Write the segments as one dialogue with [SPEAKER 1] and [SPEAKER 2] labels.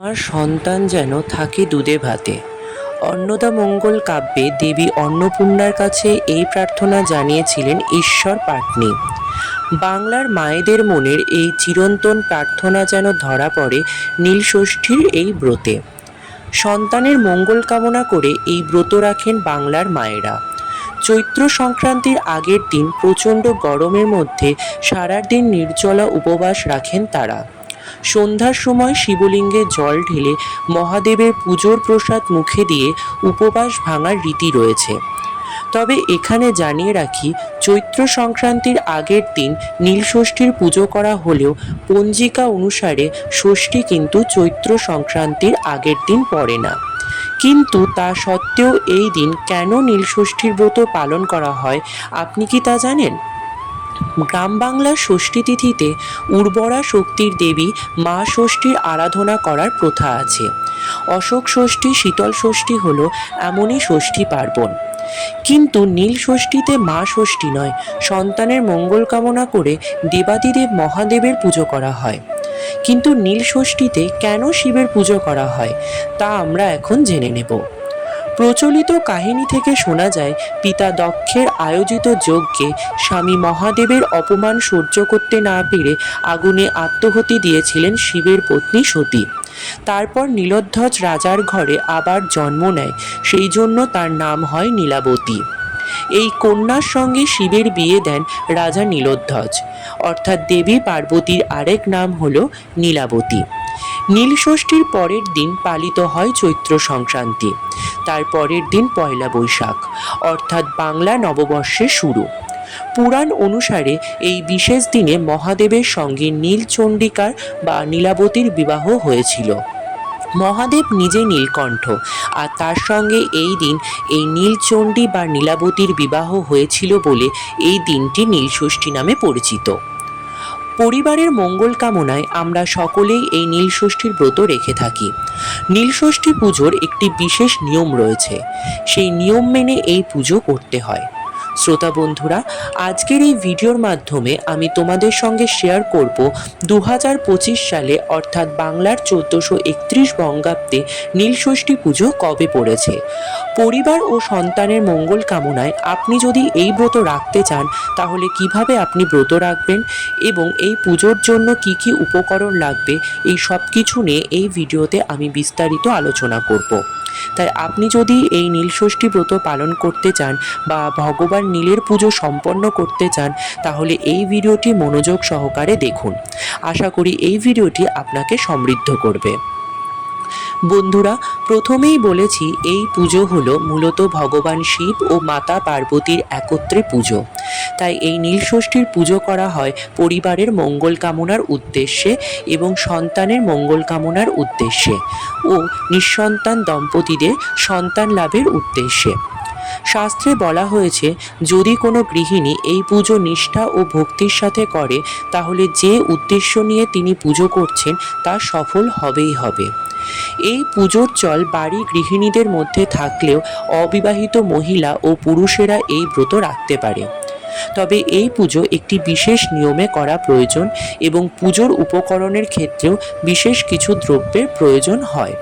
[SPEAKER 1] আমার সন্তান যেন থাকে দুধে ভাতে। অন্নদা মঙ্গল কাব্যে দেবী অন্নপূর্ণার কাছে এই প্রার্থনা জানিয়েছিলেন ঈশ্বর পাটনি। বাংলার মায়েদের মনের এই চিরন্তন প্রার্থনা যেন ধরা পড়ে নীলষষ্ঠীর এই ব্রতে। সন্তানের মঙ্গল কামনা করে এই ব্রত রাখেন বাংলার মায়েরা। চৈত্র সংক্রান্তির আগের দিন প্রচণ্ড গরমের মধ্যে সারাদিন নির্জলা উপবাস রাখেন তারা। সন্ধ্যার সময় শিবলিঙ্গে জল ঢেলে মহাদেবের পুজোর প্রসাদ মুখে দিয়ে উপবাস ভাঙার রীতি রয়েছে। তবে এখানে জানিয়ে রাখি, চৈত্র সংক্রান্তির আগের দিন নীলষষ্ঠীর পুজো করা হলেও পঞ্জিকা অনুসারে ষষ্ঠী কিন্তু চৈত্র সংক্রান্তির আগের দিন পড়ে না। কিন্তু তা সত্ত্বেও এই দিন কেন নীলষষ্ঠীর ব্রত পালন করা হয়, আপনি কি তা জানেন? গ্রাম বাংলার ষষ্ঠী তিথিতে উর্বরা শক্তির দেবী মা ষষ্ঠীর আরাধনা করার প্রথা আছে। অশোক ষষ্ঠী, শীতল ষষ্ঠী হল এমনই ষষ্ঠী পার্বণ। কিন্তু নীল ষষ্ঠীতে মা ষষ্ঠী নয়, সন্তানের মঙ্গল কামনা করে দেবাদিদেব মহাদেবের পুজো করা হয়। কিন্তু নীল ষষ্ঠীতে কেন শিবের পুজো করা হয়, তা আমরা এখন জেনে নেব। প্রচলিত কাহিনী থেকে শোনা যায়, পিতা দক্ষের আয়োজিত যজ্ঞে স্বামী মহাদেবের অপমান সহ্য করতে না পেরে আগুনে আত্মহতি দিয়েছিলেন শিবের পত্নী সতী। তারপর নীলধ্বজ রাজার ঘরে আবার জন্ম নেয়, সেই জন্য তার নাম হয় নীলাবতী। এই কন্যার সঙ্গে শিবের বিয়ে দেন রাজা নীলোধ্বজ। অর্থাৎ দেবী পার্বতীর আরেক নাম হল নীলাবতী। নীলষষ্ঠীর পরের দিন পালিত হয় চৈত্র সংক্রান্তি। তার পরের দিন পয়লা বৈশাখ, অর্থাৎ বাংলা নববর্ষের শুরু। পুরাণ অনুসারে এই বিশেষ দিনে মহাদেবের সঙ্গে নীলচণ্ডিকার বা নীলাবতীর বিবাহ হয়েছিল। মহাদেব নিজে নীলকণ্ঠ, আর তার সঙ্গে এই দিন এই নীলচণ্ডী বা নীলাবতীর বিবাহ হয়েছিল বলে এই দিনটি নীলষষ্ঠী নামে পরিচিত। পরিবারের মঙ্গল কামনায় আমরা সকলেই এই নীলষষ্ঠীর ব্রত রেখে থাকি। নীলষষ্ঠী পুজোর একটি বিশেষ নিয়ম রয়েছে। সেই নিয়ম মেনে এই পুজো করতে হয়। শ্রোতা বন্ধুরা, আজকের এই ভিডিওর মাধ্যমে আমি তোমাদের সঙ্গে শেয়ার করব দু হাজার পঁচিশ সালে, অর্থাৎ বাংলার চোদ্দোশো একত্রিশ বঙ্গাব্দে নীলষষ্ঠী পুজো কবে পড়েছে? পরিবার ও সন্তানের মঙ্গল কামনায় আপনি যদি এই ব্রত রাখতে চান, তাহলে কীভাবে আপনি ব্রত রাখবেন এবং এই পুজোর জন্য কি কি উপকরণ লাগবে, এই সব কিছু নিয়ে এই ভিডিওতে আমি বিস্তারিত আলোচনা করব। তাই আপনি যদি এই নীলষষ্ঠী ব্রত পালন করতে চান বা ভগবান নীলের পুজো সম্পন্ন করতে চান, তাহলে এই ভিডিওটি মনোযোগ সহকারে দেখুন। আশা করি এই ভিডিওটি আপনাকে সমৃদ্ধ করবে। বন্ধুরা, প্রথমেই বলেছি এই পুজো হলো মূলত ভগবান শিব ও মাতা পার্বতীর একত্রে পুজো। তাই এই নীলষষ্ঠীর পুজো করা হয় পরিবারের মঙ্গল কামনার উদ্দেশ্যে এবং সন্তানের মঙ্গল কামনার উদ্দেশ্যে ও নিঃসন্তান দম্পতিদের সন্তান লাভের উদ্দেশ্যে। শাস্ত্রে বলা হয়েছে, যদি কোনো গৃহিণী এই পুজো নিষ্ঠা ও ভক্তির সাথে করে, তাহলে যে উদ্দেশ্য নিয়ে তিনি পুজো করছেন, তা সফল হবেই হবে। এই পুজোর চল বাড়ি গৃহিণীদের মধ্যে থাকলেও অবিবাহিত মহিলা ও পুরুষেরা এই ব্রত রাখতে পারে। তবে এই পুজো একটি বিশেষ নিয়মে করা প্রয়োজন এবং পুজোর উপকরণের ক্ষেত্রেও বিশেষ কিছু দ্রব্যের প্রয়োজন হয়।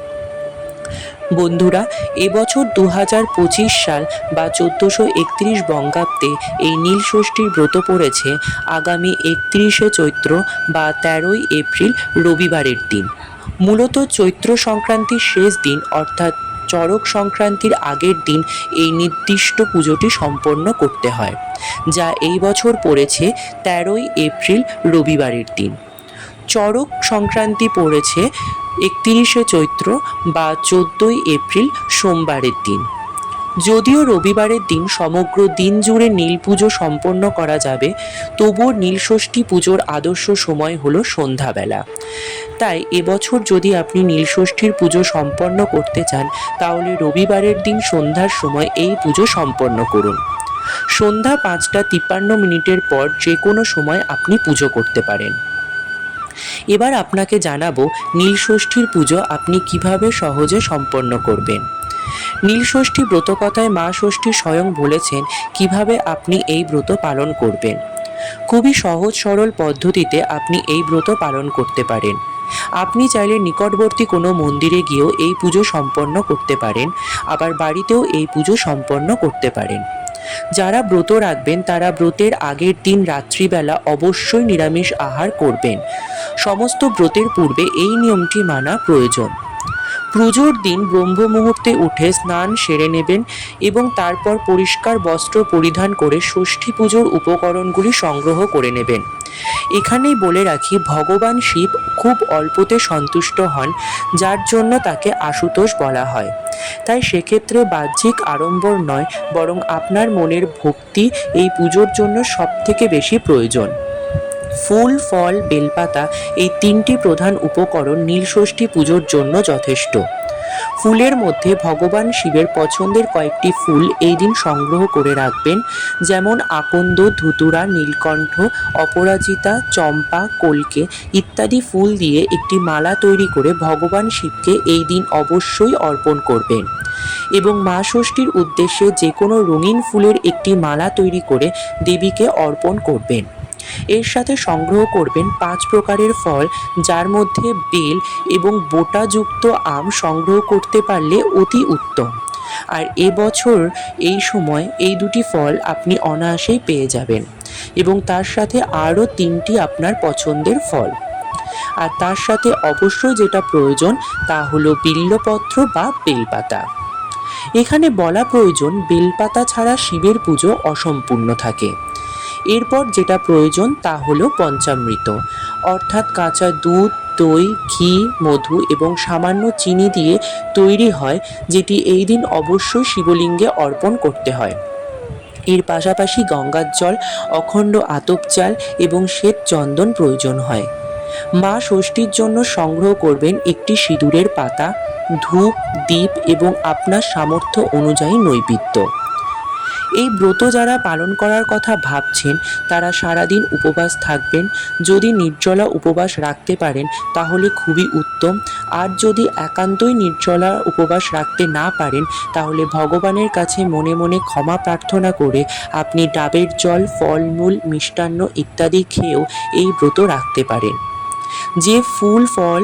[SPEAKER 1] বন্ধুরা, এবছর দু হাজার পঁচিশ সাল বা চোদ্দোশো একত্রিশ বঙ্গাব্দে এই নীলষষ্ঠীর ব্রত পড়েছে আগামী একত্রিশে চৈত্র বা তেরোই এপ্রিল রবিবারের দিন। মূলত চৈত্র সংক্রান্তির শেষ দিন অর্থাৎ চড়ক সংক্রান্তির আগের দিন এই নির্দিষ্ট পুজোটি সম্পন্ন করতে হয়, যা এই বছর পড়েছে তেরোই এপ্রিল রবিবারের দিন। চড়ক সংক্রান্তি পড়েছে একত্রিশে চৈত্র বা চোদ্দোই এপ্রিল সোমবারের দিন। যদিও রবিবারের দিন সমগ্র দিন জুড়ে নীল পুজো সম্পন্ন করা যাবে, তবুও নীলষষ্ঠী পুজোর আদর্শ সময় হলো সন্ধ্যাবেলা। তাই এবছর যদি আপনি নীলষষ্ঠীর পুজো সম্পন্ন করতে চান, তাহলে রবিবারের দিন সন্ধ্যার সময় এই পুজো সম্পন্ন করুন। সন্ধ্যা পাঁচটা তিপ্পান্ন মিনিটের পর যে কোনো সময় আপনি পুজো করতে পারেন। এবার আপনাকে জানাব নীলষষ্ঠীর পুজো আপনি কীভাবে সহজে সম্পন্ন করবেন। নীলষষ্ঠী ব্রতকথায় মা ষষ্ঠী স্বয়ং বলেছেন, কীভাবে আপনি এই ব্রত পালন করবেন? খুবই সহজ সরল পদ্ধতিতে আপনি এই ব্রত পালন করতে পারেন। আপনি চাইলে নিকটবর্তী কোনো মন্দিরে গিয়েও এই পুজো সম্পন্ন করতে পারেন, আবার বাড়িতেও এই পুজো সম্পন্ন করতে পারেন। যারা ব্রত রাখবেন, তারা ব্রতের আগের দিন রাত্রিবেলা অবশ্যই নিরামিষ আহার করবেন। সমস্ত ব্রতের পূর্বে এই নিয়মটি মানা প্রয়োজন। পুজোর দিন ব্রহ্ম মুহূর্তে উঠে স্নান সেরে নেবেন এবং তারপর পরিষ্কার বস্ত্র পরিধান করে ষষ্ঠী পুজোর উপকরণগুলি সংগ্রহ করে নেবেন। এখানেই বলে রাখি, ভগবান শিব খুব অল্পতে সন্তুষ্ট হন, যার জন্য তাকে আশুতোষ বলা হয়। তাই সেক্ষেত্রে বাহ্যিক আড়ম্বর নয়, বরং আপনার মনের ভক্তি এই পুজোর জন্য সবথেকে বেশি প্রয়োজন। ফুল, ফল, বেলপাতা এই তিনটি প্রধান উপকরণ নীলষষ্ঠী পুজোর জন্য যথেষ্ট। ফুলের মধ্যে ভগবান শিবের পছন্দের কয়েকটি ফুল এই দিন সংগ্রহ করে রাখবেন, যেমন আকন্দ, ধুতুরা, নীলকণ্ঠ, অপরাজিতা, চম্পা, কলকে ইত্যাদি ফুল দিয়ে একটি মালা তৈরি করে ভগবান শিবকে এই দিন অবশ্যই অর্পণ করবেন। এবং মা ষষ্ঠীর উদ্দেশ্যে যে কোনো রঙিন ফুলের একটি মালা তৈরি করে দেবীকে অর্পণ করবেন। এর সাথে সংগ্রহ করবেন পাঁচ প্রকারের ফল, যার মধ্যে বেল এবং বোটাযুক্ত আম সংগ্রহ করতে পারলে অতি উত্তম। আর এবছর এই সময় এই দুটি ফল আপনি অনায়াসেই পেয়ে যাবেন এবং তার সাথে আরও তিনটি আপনার পছন্দের ফল। আর তার সাথে অবশ্যই যেটা প্রয়োজন তা হলো বিল্লপত্র বা বেলপাতা। এখানে বলা প্রয়োজন, বেলপাতা ছাড়া শিবের পুজো অসম্পূর্ণ থাকে। এরপর যেটা প্রয়োজন তা হলো পঞ্চামৃত। অর্থাৎ কাঁচা দুধ, দই, ঘি, মধু এবং সামান্য চিনি দিয়ে তৈরি হয়, যেটি এই দিন অবশ্যই শিবলিঙ্গে অর্পণ করতে হয়। এর পাশাপাশি গঙ্গার জল, অখণ্ড আতপ চাল এবং শ্বেত চন্দন প্রয়োজন হয়। মা ষষ্ঠীর জন্য সংগ্রহ করবেন একটি সিঁদুরের পাতা, ধূপ দ্বীপ এবং আপনার সামর্থ্য অনুযায়ী নৈবেদ্য। এই ব্রত যারা পালন করার কথা ভাবছেন, তারা সারাদিন উপবাস থাকবেন। যদি নির্জলা উপবাস রাখতে পারেন, তাহলে খুবই উত্তম। আর যদি একান্তই নির্জলা উপবাস রাখতে না পারেন, তাহলে ভগবানের কাছে মনে মনে ক্ষমা প্রার্থনা করে আপনি ডাবের জল ফলমূল মিষ্টান্ন ইত্যাদি খেয়েও এই ব্রত রাখতে পারেন। যে ফুল, ফল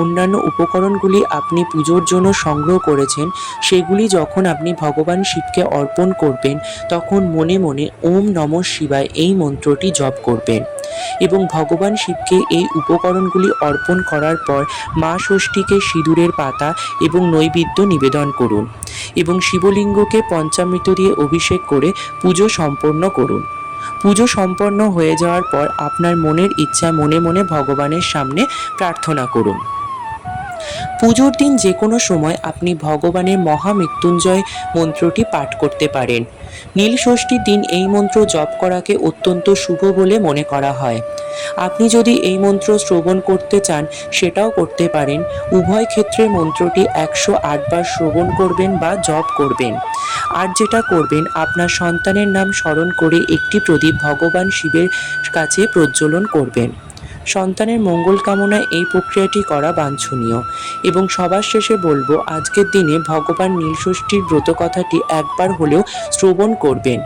[SPEAKER 1] অন্যান্য উপকরণগুলি আপনি পুজোর জন্য সংগ্রহ করেছেন, সেগুলি যখন আপনি ভগবান শিবকে অর্পণ করবেন, তখন মনে মনে ওম নম শিবায় এই মন্ত্রটি জপ করবেন। এবং ভগবান শিবকে এই উপকরণগুলি অর্পণ করার পর মা ষষ্ঠীকে সিঁদুরের পাতা এবং নৈবেদ্য নিবেদন করুন এবং শিবলিঙ্গকে পঞ্চামৃত দিয়ে অভিষেক করে পুজো সম্পন্ন করুন। পুজো সম্পন্ন হয়ে যাওয়ার পর আপনার মনের ইচ্ছা মনে মনে ভগবানের সামনে প্রার্থনা করুন। পুজোর দিন যে কোনো সময় আপনি ভগবানের মহামৃত্যুঞ্জয় মন্ত্রটি পাঠ করতে পারেন। নীল ষষ্ঠীর দিন এই মন্ত্র জপ করাকে অত্যন্ত শুভ বলে মনে করা হয়। আপনি যদি এই মন্ত্র শ্রবণ করতে চান, সেটাও করতে পারেন। উভয় ক্ষেত্রে মন্ত্রটি একশো আটবার শ্রবণ করবেন বা জপ করবেন। আর যেটা করবেন, আপনার সন্তানের নাম স্মরণ করে একটি প্রদীপ ভগবান শিবের কাছে প্রজ্বলন করবেন। সন্তানের মঙ্গল কামনায় এই প্রক্রিয়াটি করা বাঞ্ছনীয়। এবং সবার শেষে বলব, আজকের দিনে ভগবান নীলষষ্ঠীর ব্রত কথাটি একবার হলেও শ্রবণ করবেন।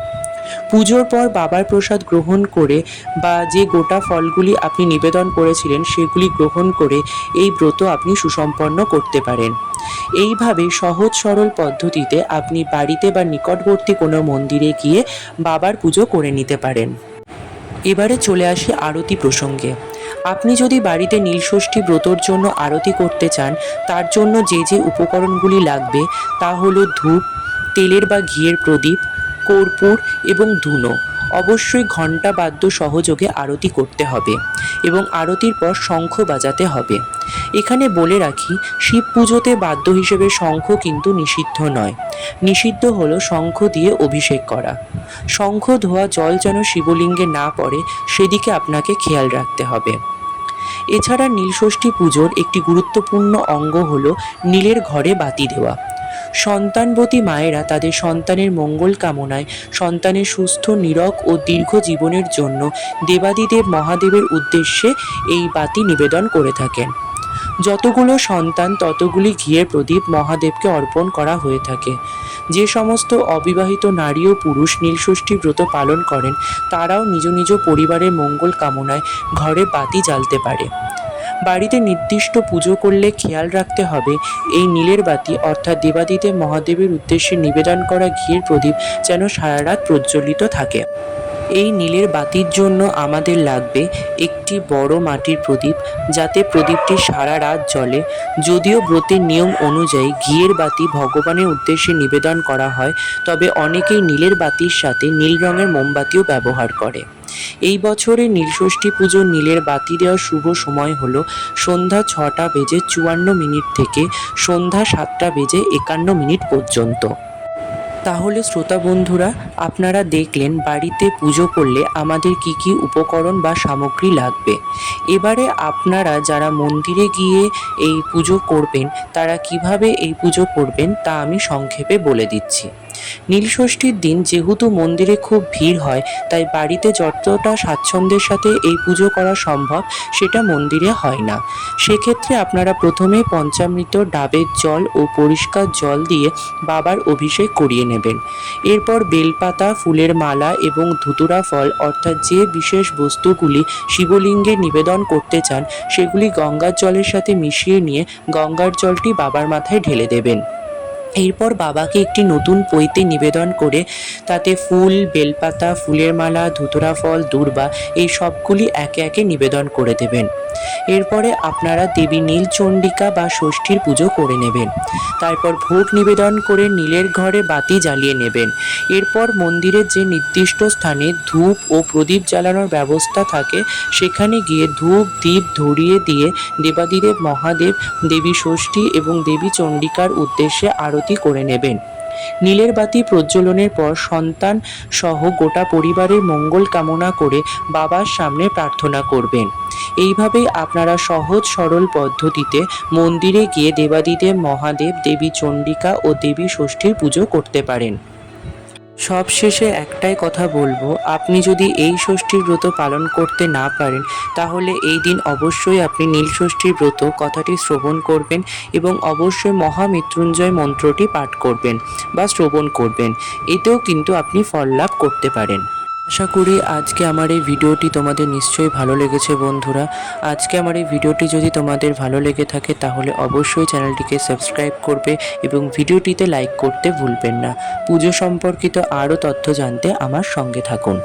[SPEAKER 1] পুজোর পর বাবার প্রসাদ গ্রহণ করে বা যে গোটা ফলগুলি আপনি নিবেদন করেছিলেন, সেগুলি গ্রহণ করে এই ব্রত আপনি সুসম্পন্ন করতে পারেন। এইভাবে সহজ সরল পদ্ধতিতে আপনি বাড়িতে বা নিকটবর্তী কোনো মন্দিরে গিয়ে বাবার পুজো করে নিতে পারেন। এবারে চলে আসি আরতি প্রসঙ্গে। আপনি যদি বাড়িতে নীলষষ্ঠী ব্রতর জন্য আরতি করতে চান, তার জন্য যে যে উপকরণগুলি লাগবে তা হলো ধূপ, তেলের বা ঘিয়ের প্রদীপ, কর্পূর এবং ধুনো। অবশ্যই ঘণ্টা বাদ্য সহযোগে আরতি করতে হবে এবং আরতির পর শঙ্খ বাজাতে হবে। এখানে বলে রাখি, শিব পুজোতে বাদ্য হিসেবে শঙ্খ কিন্তু নিষিদ্ধ নয়। নিষিদ্ধ হলো শঙ্খ দিয়ে অভিষেক করা। শঙ্খ ধোয়া জল যেন শিবলিঙ্গে না পড়ে, সেদিকে আপনাকে খেয়াল রাখতে হবে। এছাড়া নীলষষ্ঠী পুজোর একটি গুরুত্বপূর্ণ অঙ্গ হলো নীলের ঘরে বাতি দেওয়া। সন্তানবতী মায়েরা তাদের সন্তানের মঙ্গল কামনায় সন্তানের সুস্থ, নিরক ও দীর্ঘ জীবনের জন্য দেবাদিদেব মহাদেবের উদ্দেশ্যে এই বাতি নিবেদন করে থাকেন। যতগুলো সন্তান ততগুলি ঘিয়ের প্রদীপ মহাদেবকে অর্পণ করা হয়ে থাকে। যে সমস্ত অবিবাহিত নারী ও পুরুষ নীলষষ্ঠী ব্রত পালন করেন, তারাও নিজ নিজ পরিবারের মঙ্গল কামনায় ঘরে বাতি জ্বালতে পারে। বাড়িতে নির্দিষ্ট পুজো করলে খেয়াল রাখতে হবে, এই নীলের বাতি অর্থাৎ দেবাদিতে মহাদেবের উদ্দেশ্যে নিবেদন করা ঘিয়ের প্রদীপ যেন সারা রাত প্রজ্বলিত থাকে। এই নীলের বাতির জন্য আমাদের লাগবে একটি বড় মাটির প্রদীপ, যাতে প্রদীপটি সারা রাত জ্বলে। যদিও ব্রতের নিয়ম অনুযায়ী ঘিয়ের বাতি ভগবানের উদ্দেশ্যে নিবেদন করা হয়, তবে অনেকেই নীলের বাতির সাথে নীল রঙের মোমবাতিও ব্যবহার করে। এই বছরে নীলষষ্ঠী পুজোর নীলের বাতি দেওয়ার শুভ সময় হলো সন্ধ্যা ছটা বেজে চুয়ান্ন মিনিট থেকে সন্ধ্যা সাতটা বেজে একান্ন মিনিট পর্যন্ত। তাহলে শ্রোতা বন্ধুরা, আপনারা দেখলেন বাড়িতে পুজো করলে আমাদের কি কি উপকরণ বা সামগ্রী লাগবে। এবারে আপনারা যারা মন্দিরে গিয়ে এই পুজো করবেন, তারা কীভাবে এই পুজো করবেন তা আমি সংক্ষেপে বলে দিচ্ছি। নীলষষ্ঠীর দিন যেহেতু মন্দিরে খুব ভিড় হয়, তাই বাড়িতে যতটা স্বাচ্ছন্দ্যের সাথে এই পুজো করা সম্ভব সেটা মন্দিরে হয় না। সেক্ষেত্রে আপনারা প্রথমে পঞ্চামৃত, ডাবের জল ও পরিষ্কার জল দিয়ে বাবার অভিষেক করিয়ে নেবেন। এরপর বেলপাতা, ফুলের মালা এবং ধুতুরা ফল অর্থাৎ যে বিশেষ বস্তুগুলি শিবলিঙ্গে নিবেদন করতে চান, সেগুলি গঙ্গার জলের সাথে মিশিয়ে নিয়ে গঙ্গার জলটি বাবার মাথায় ঢেলে দেবেন। এরপর বাবাকে একটি নতুন পৈতে নিবেদন করে তাতে ফুল, বেলপাতা, ফুলের মালা, ধুতরা ফল, দূর্বা এই সবগুলি একে একে নিবেদন করে দেবেন। এরপরে আপনারা দেবী নীলচণ্ডিকা বা ষষ্ঠীর পুজো করে নেবেন। তারপর ভোগ নিবেদন করে নীলের ঘরে বাতি জ্বালিয়ে নেবেন। এরপর মন্দিরের যে নির্দিষ্ট স্থানে ধূপ ও প্রদীপ জ্বালানোর ব্যবস্থা থাকে, সেখানে গিয়ে ধূপ দ্বীপ ধরিয়ে দিয়ে দেবাদিদেব, মহাদেব, দেবী ষষ্ঠী এবং দেবী চণ্ডিকার উদ্দেশ্যে আরতি করে নেবেন। নীলের বাতি প্রজ্বলনের পর সন্তান সহ গোটা পরিবারের মঙ্গল কামনা করে বাবার সামনে প্রার্থনা করবেন। এইভাবেই আপনারা সহজ সরল পদ্ধতিতে মন্দিরে গিয়ে দেবাদিদেব, মহাদেব, দেবী চণ্ডিকা ও দেবী ষষ্ঠীর পুজো করতে পারেন। সব শেষে একটাই কথা বলব, আপনি যদি এই ষষ্ঠীর ব্রত পালন করতে না পারেন, তাহলে এই দিন অবশ্যই আপনি নীল ষষ্ঠীর ব্রত কথাটি শ্রবণ করবেন এবং অবশ্যই মহামৃত্যুঞ্জয় মন্ত্রটি পাঠ করবেন বা শ্রবণ করবেন। এতেও কিন্তু আপনি ফল লাভ করতে পারেন। আশা করি আজকে আমার এই ভিডিওটি তোমাদের নিশ্চয়ই ভালো লেগেছে বন্ধুরা। আজকে আমার এই ভিডিওটি যদি তোমাদের ভালো লেগে থাকে তাহলে অবশ্যই চ্যানেলটিকে সাবস্ক্রাইব করবে এবং ভিডিওটিতে লাইক করতে ভুলবেন না। পুজো সম্পর্কিত আরও তথ্য জানতে আমার সঙ্গে থাকুন।